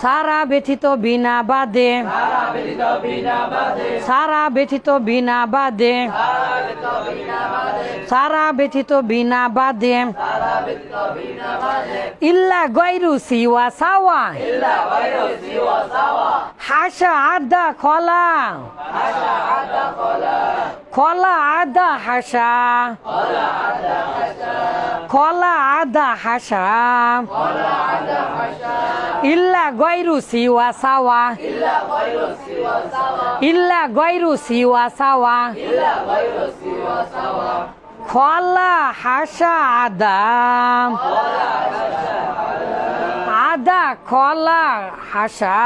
সারা ব্যথিত বিনা বাদে। সারা ব্যথিত বিনা বাদে। সারা ব্যথিত বিনা বাদে। ইল্লা গৈরু সিওয়া সাওয়া। হাসা আদা খলা। খলা আদা হাসা খলা আদা হাসা ইল্লা গৈরু সিওয়া সাওয়া ইল্লা গৈরু সিওয়া সাওয়া খলা হাসা আদা আদা খলা হাসা।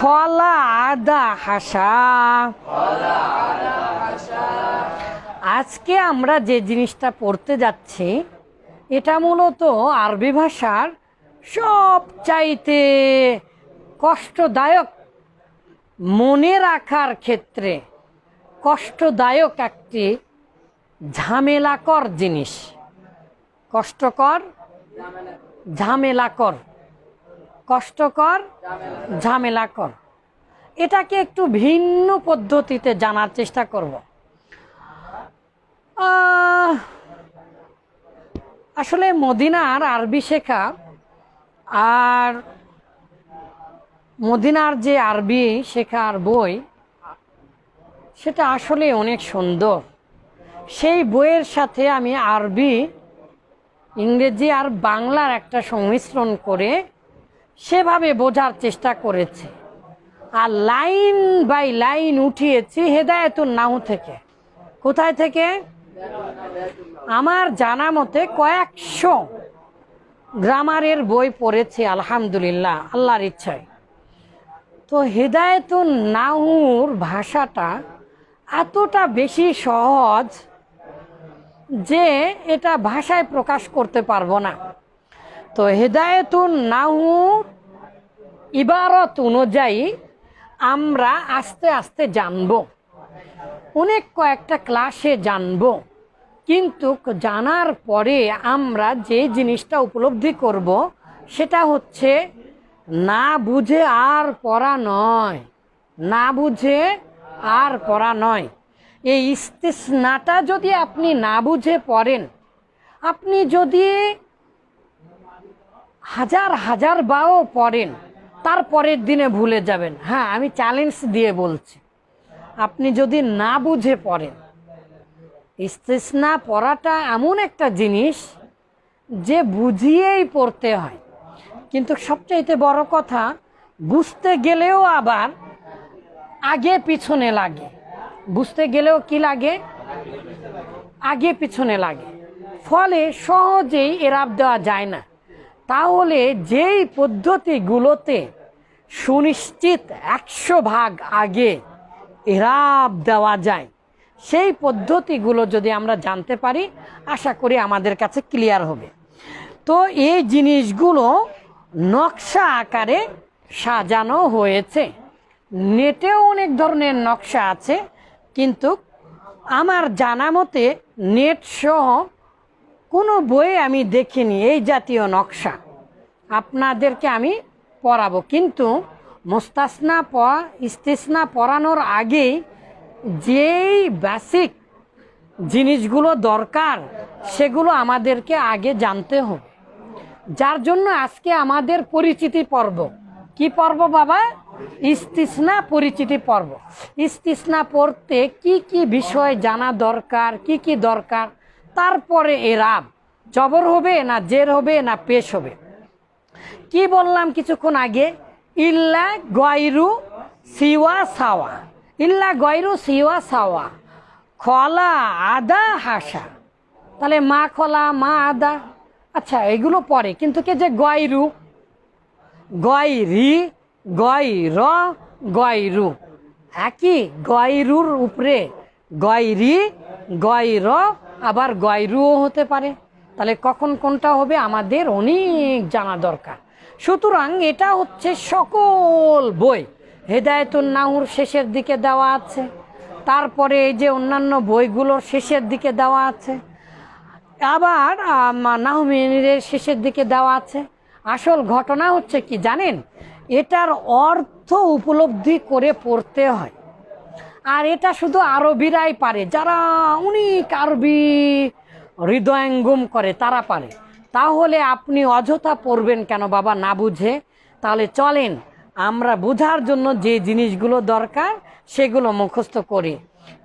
খলা আদা হাসা। আজকে আমরা যে জিনিসটা পড়তে যাচ্ছি, এটা মূলত আরবি ভাষার সবচাইতে কষ্টদায়ক, মনে রাখার ক্ষেত্রে কষ্টদায়ক একটি ঝামেলাকর জিনিস। কষ্টকর ঝামেলাকর কষ্টকর ঝামেলাকর এটাকে একটু ভিন্ন পদ্ধতিতে জানার চেষ্টা করব। আসলে মদিনার আরবি শেখা আর মদিনার যে আরবি শেখার বই, সেটা আসলে অনেক সুন্দর। সেই বইয়ের সাথে আমি আরবি ইংরেজি আর বাংলার একটা সংমিশ্রণ করে সেভাবে বোঝার চেষ্টা করেছে। আর লাইন বাই লাইন উঠিয়েছি হেদায়তুন নাহু থেকে। কোথায় থেকে? আমার জানা মতে কয়েকশো গ্রামারের বই পড়েছি, আলহামদুলিল্লাহ, আল্লাহর ইচ্ছায়। তো হেদায়তুন নাহুর ভাষাটা এতটা বেশি সহজ যে এটা ভাষায় প্রকাশ করতে পারব না। তো হেদায়তুন নাহু ইবারত অনুযায়ী আমরা আস্তে আস্তে জানব। অনেক কয়েকটা ক্লাসে জানব। কিন্তু জানার পরে আমরা যে জিনিসটা উপলব্ধি করব, সেটা হচ্ছে না বুঝে আর পড়া নয়। না বুঝে আর পড়া নয়। এই ইস্তিসনাটা যদি আপনি না বুঝে পড়েন, আপনি যদি হাজার হাজার বাও পড়েন, তারপরের দিনে ভুলে যাবেন। হ্যাঁ আমি চ্যালেঞ্জ দিয়ে বলছি। আপনি যদি না বুঝে পড়েন, ইস্তিসনা পড়াটা এমন একটা জিনিস যে বুঝিয়েই পড়তে হয়। কিন্তু সবচাইতে বড় কথা, বুঝতে গেলেও আবার আগে পিছনে লাগে। বুঝতে গেলেও কি লাগে? আগে পিছনে লাগে। ফলে সহজেই এরাব দেওয়া যায় না। তাহলে যেই পদ্ধতিগুলোতে সুনিশ্চিত একশো ভাগ আগে এরাব দেওয়া যায়, সেই পদ্ধতিগুলো যদি আমরা জানতে পারি, আশা করি আমাদের কাছে ক্লিয়ার হবে। তো এই জিনিসগুলো নকশা আকারে সাজানো হয়েছে। নেটেও অনেক ধরনের নকশা আছে। কিন্তু আমার জানা মতে নেট সহ কোনো বইয়ে আমি দেখিনি এই জাতীয় নকশা। আপনাদেরকে আমি পড়াবো। কিন্তু মোস্তাসনা পড়া, ইস্তিসনা পড়ানোর আগেই যেই বেসিক জিনিসগুলো দরকার, সেগুলো আমাদেরকে আগে জানতে হবে। যার জন্য আজকে আমাদের পরিচিতি পর্ব। কি পর্ব বাবা? ইস্তিসনা পরিচিতি পর্ব। ইস্তিসনা পড়তে কি কি বিষয় জানা দরকার, কি কি দরকার? তারপরে এ রাব, জবর হবে না জের হবে না পেশ হবে? কি বললাম কিছুক্ষণ আগে? ইল্লা গয়রু সিওয়া সাওয়া। ইল্লা গয়রু সিওয়া সাওয়া। খলা আদা হাসা। তাহলে মা খলা, মা আদা। আচ্ছা এগুলো পরে, কিন্তু কে যে গয়রু? গয়রি গয়র, গয়রু। একই গয়রুর উপরে। গয়রি, গয়র, আবার গয়রুও হতে পারে। তাহলে কখন কোনটা হবে? আমাদের অনেক জানা দরকার। সুতরাং এটা হচ্ছে সকল বই। হেদায়তুন নাহুর শেষের দিকে দেওয়া আছে। তারপরে এই যে অন্যান্য বইগুলোর শেষের দিকে দেওয়া আছে। আবার নাহমিনের শেষের দিকে দেওয়া আছে। আসল ঘটনা হচ্ছে কি জানেন? এটার অর্থ উপলব্ধি করে পড়তে হয়। আর এটা শুধু আরবিরাই পারে, যারা অনেক আরবি হৃদয়ঙ্গম করে তারা পারে। তাহলে আপনি অযথা পড়বেন কেন বাবা না বুঝে? তাহলে চলেন, আমরা বোঝার জন্য যে জিনিসগুলো দরকার সেগুলো মুখস্থ করি।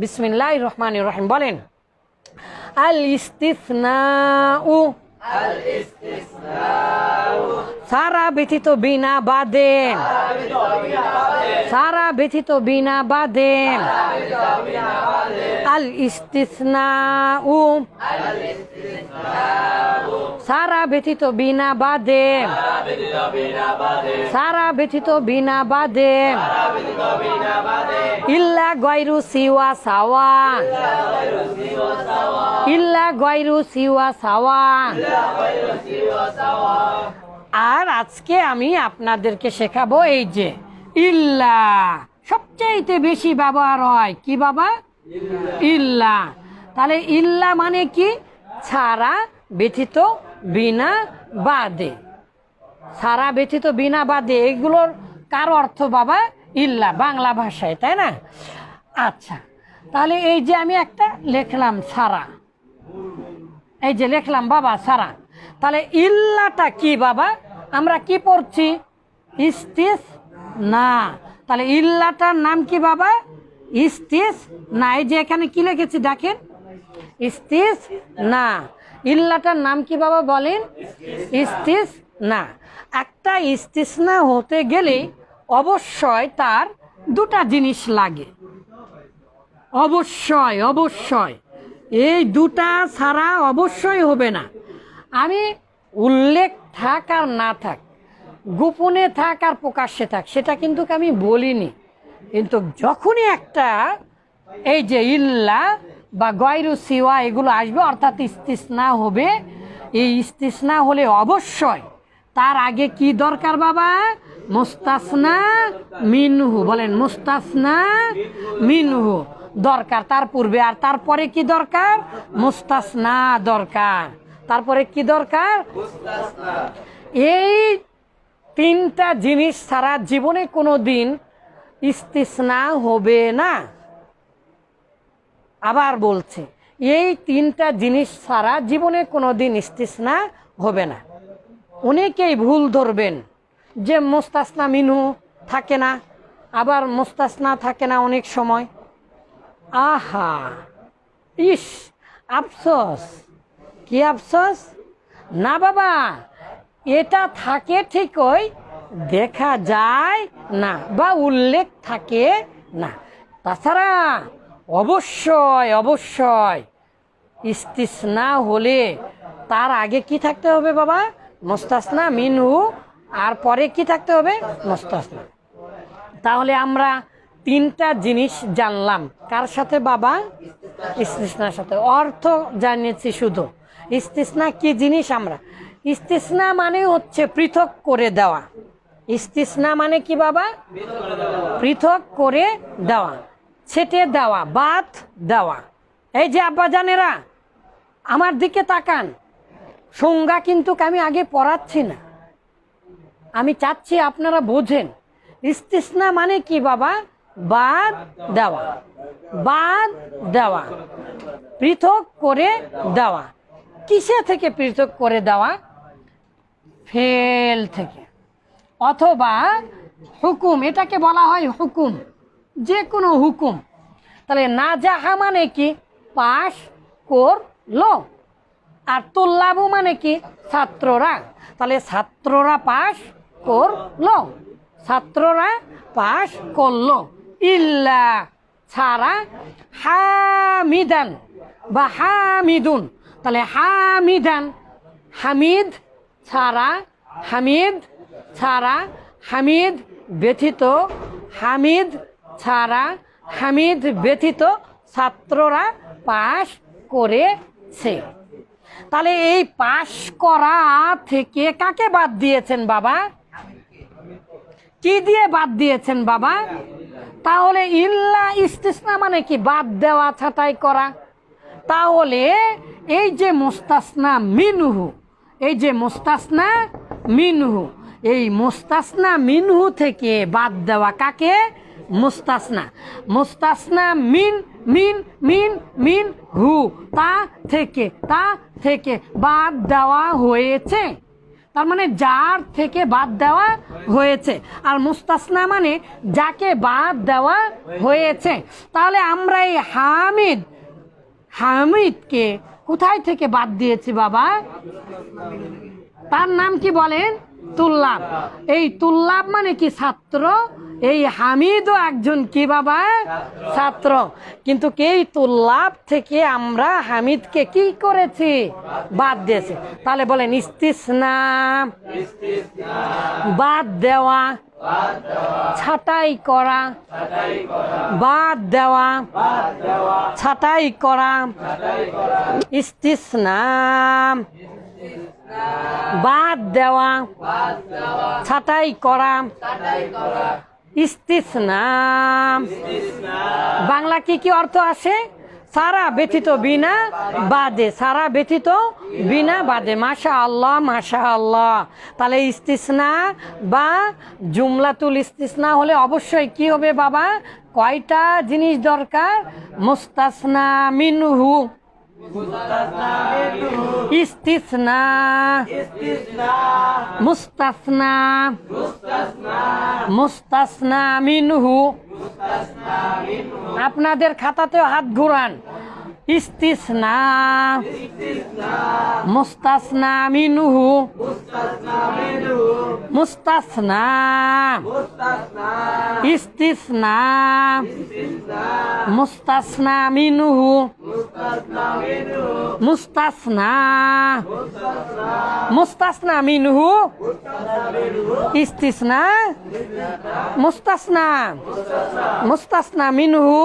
বিসমিল্লাহ রহমান রহিম, বলেন আল ইস্তিসনাউ সারা ব্যথিত বিনা বাদেন। সারা ব্যথিত বিনা বাদেন। আল ইস্তিসনাউ। সারা ব্যথিত বিনা বাদেন। সারা ব্যথিত বিনা বাদেন। ইল্লা গয়রু সিওয়া সাওয়া ইল্লা গয়রু সিওয়া সাওয়া আর আজকে আমি আপনাদেরকে শেখাবো এই যে ইল্লা। সবচাইতে বেশি ব্যবহার হয় কি বাবা? ইল্লা। তাহলে ইল্লা মানে কি? ছাড়া ব্যথিত বিনা বাদে। ছাড়া ব্যথিত বিনা বাদে এগুলোর কার অর্থ বাবা? ইল্লা, বাংলা ভাষায়, তাই না? আচ্ছা তাহলে এই যে আমি একটা লিখলাম সারা, এই যে লিখলাম বাবা সারা, তাহলে ইল্লাটা কি বাবা? আমরা কি পড়ছি? ইস্তিস না, তাহলে ইল্লাটার নাম কি বাবা? ইস্তিস না, এই যে এখানে কি লিখেছি দেখেন? ইস্তিস না, ইল্লাটার নাম কি বাবা বলেন? ইস্তিস না, একটা ইস্তিস না হতে গেলে অবশ্যই তার দুটা জিনিস লাগে। অবশ্যই অবশ্যই। এই দুটা ছাড়া অবশ্যই হবে না। আমি উল্লেখ থাক আর না থাক, গোপনে থাক আর প্রকাশ্যে থাক, সেটা কিন্তু আমি বলিনি। কিন্তু যখনই একটা এই যে ইল্লা বা গয়রু সিওয়া এগুলো আসবে, অর্থাৎ ইস্তিসনা হবে, এই ইস্তিসনা হলে অবশ্যই তার আগে কি দরকার বাবা? মুস্তাসনা মিনহু, বলেন মুস্তাসনা মিনহু। দরকার তার পূর্বে, আর তারপরে কি দরকার? মুস্তাসনা দরকার। তারপরে কি দরকার? এই তিনটা জিনিস সারা জীবনে কোনো দিন ইস্তিসনা হবে না। আবার বলছে, এই তিনটা জিনিস ছাড়া জীবনে কোনো দিন ইস্তিসনা হবে না। অনেকেই ভুল ধরবেন। যে মোস্তাসনা মিনু থাকে না, আবার মোস্তাসনা থাকে না অনেক সময়। আহা, ইস, আফসোস। কি আফসোস? না বাবা, এটা থাকে ঠিকই, দেখা যায় না বা উল্লেখ থাকে না। তাছাড়া অবশ্যই অবশ্যই, ইস্তিসনা হলে তার আগে কি থাকতে হবে বাবা? মোস্তাসনা মিনহু আর পরে কি থাকতে হবে? মোস্তাসনা তাহলে আমরা তিনটা জিনিস জানলাম। কার সাথে বাবা? ইস্তিসনার সাথে। অর্থ জানিয়েছি শুধু। ইস্তিসনা কি জিনিস আমরা? ইস্তিসনা মানে হচ্ছে পৃথক করে দেওয়া। ইস্তিসনা মানে কি বাবা? পৃথক করে দেওয়া, ছেটে দেওয়া, বাদ দেওয়া। এই যে আব্বাজানেরা আমার দিকে তাকান। সংজ্ঞা কিন্তু আমি আগে পড়াচ্ছি না। আমি চাচ্ছি আপনারা বোঝেন। ইস্তিসনা মানে কি বাবা? বাদ দেওয়া। বাদ দেওয়া। পৃথক করে দেওয়া। কিসে থেকে পৃথক করে দেওয়া? ফেল থেকে। অথবা হুকুম, এটাকে বলা হয় হুকুম। যে কোনো হুকুম। তাহলে না যাহা মানে কি? পাশ করল। আর তোল্লাবু মানে কি? ছাত্ররা। তাহলে ছাত্ররা পাশ করল। ছাত্ররা পাশ করল। ইল্লা ছাড়া হামিদান বা হামিদুন। তাহলে হামিদান, হামিদ ছাড়া হামিদ ছাড়া হামিদ ব্যথিত, হামিদ ছাড়া হামিদ ব্যথিত ছাত্ররা পাশ করেছে। তাহলে এই পাশ করা থেকে কাকে বাদ দিয়েছেন বাবা? কি দিয়ে বাদ দিয়েছেন বাবা? তাহলে ইল্লা ইস্তিসনা মানে কি? বাদ দেওয়া, ছাঁটাই করা। তাহলে এই যে মোস্তাসনা মিনহু, এই যে মোস্তাসনা মিনহু, এই মোস্তাসনা মিনহু থেকে বাদ দেওয়া কাকে? মুস্তাসনা। মুস্তাসনা মিন মিন মিন মিন হু তা থেকে তা থেকে বাদ দেওয়া হয়েছে। তার মানে যার থেকে বাদ দেওয়া হয়েছে। আর মুস্তাসনা মানে যাকে বাদ দেওয়া হয়েছে। তাহলে আমরা এই হামিদ, হামিদকে কোথায় থেকে বাদ দিয়েছি বাবা? তার নাম কি বলেন? তুল্লাব। এই তুল্লাব মানে কি ছাত্র? এই হামিদও একজন কি বাবা? ছাত্র। কিন্তু এই তুল্লাব থেকে আমরা হামিদকে কি করেছি? বাদ দিয়েছি। তাহলে বলেন, ইস্তিসনা। বাদ দেওয়া। ছাটাই করা। বাদ দেওয়া। ছাটাই করা। ইস্তিসনা। বাদ দেওয়া, ছাটাই করা ইস্তিসনা বাংলা কি কি অর্থ আসে সারা ব্যথিত বিনা বাদে, সারা ব্যথিত বিনা বাদে। মাশা আল্লাহ মাশা আল্লাহ তাহলে ইস্তিসনা বা জুমলাতুল ইস্তিসনা হলে অবশ্যই কি হবে বাবা? কয়টা জিনিস দরকার? মুস্তাসনা মিনহু। ইস্তিসনা মুস্তাসনা মুস্তাসনা মিনহু। আপনাদের খাতাতেও হাত ঘুরান। ইস্তিসনা মুস্তাসনা মিনহু। মুস্তাসনা। ইস্তিসনা। মুস্তাসনা মিনহু। মুস্তাসনা মুস্তাসনা। মিনহু। ইস্তিসনা। মুস্তাসনা। মুস্তাসনা মিনহু।